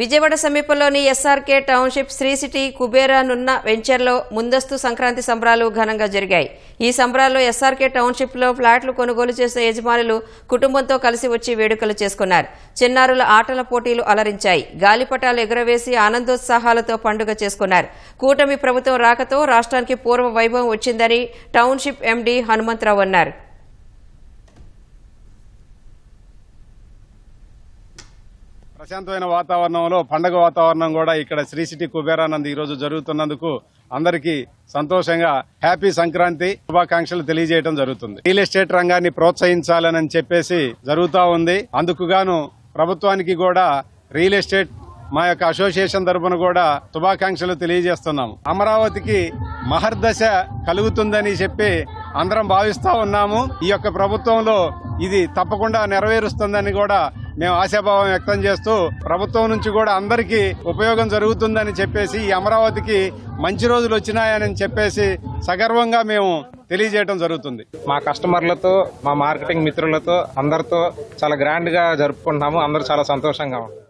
విజయవాడ సమీపంలోని S R K township Sri City కుబేరానున్న వెంచర్లో ముందస్తు సంక్రాంతి సంబరాలు ఘనంగా జరిగాయి. ఈ సంబరాల్లో ఎస్ఆర్కే టౌన్షిప్లో ఫ్లాట్లు కొనుగోలు చేసే యజమానులు కుటుంబంతో కలిసి వచ్చి వేడుకలు చేసుకున్నారు. చిన్నారుల ఆటల పోటీలు అలరించాయి. గాలిపటాలు ఎగురవేసి ఆనందోత్సాహాలతో పండుగ చేసుకున్నారు. కూటమి ప్రభుత్వం రాకతో రాష్ట్రానికి పూర్వ వైభవం వచ్చిందని టౌన్షిప్ ఎండీ హనుమంతరావు అన్నారు. ప్రశాంతమైన వాతావరణంలో పండగ వాతావరణం కూడా ఇక్కడ శ్రీ సిటీ కుబేరానంద్ ఈ రోజు జరుగుతున్నందుకు అందరికీ సంతోషంగా హ్యాపీ సంక్రాంతి శుభాకాంక్షలు తెలియజేయడం జరుగుతుంది. రియల్ ఎస్టేట్ రంగాన్ని ప్రోత్సహించాలని చెప్పేసి జరుగుతూ ఉంది. అందుకుగాను ప్రభుత్వానికి కూడా రియల్ ఎస్టేట్ మా యొక్క అసోసియేషన్ తరఫున కూడా శుభాకాంక్షలు తెలియజేస్తున్నాము. అమరావతికి మహర్దశ కలుగుతుందని చెప్పి అందరం భావిస్తూ ఉన్నాము. ఈ యొక్క ప్రభుత్వంలో ఇది తప్పకుండా నెరవేరుస్తుందని కూడా మేము ఆశాభావం వ్యక్తం చేస్తూ ప్రభుత్వం నుంచి కూడా అందరికీ ఉపయోగం జరుగుతుందని చెప్పేసి ఈ అమరావతికి మంచి రోజులు వచ్చినాయని చెప్పేసి సగర్వంగా మేము తెలియజేయడం జరుగుతుంది. మా కస్టమర్లతో మా మార్కెటింగ్ మిత్రులతో అందరితో చాలా గ్రాండ్గా జరుపుకుంటున్నాము. అందరూ చాలా సంతోషంగా ఉన్నారు.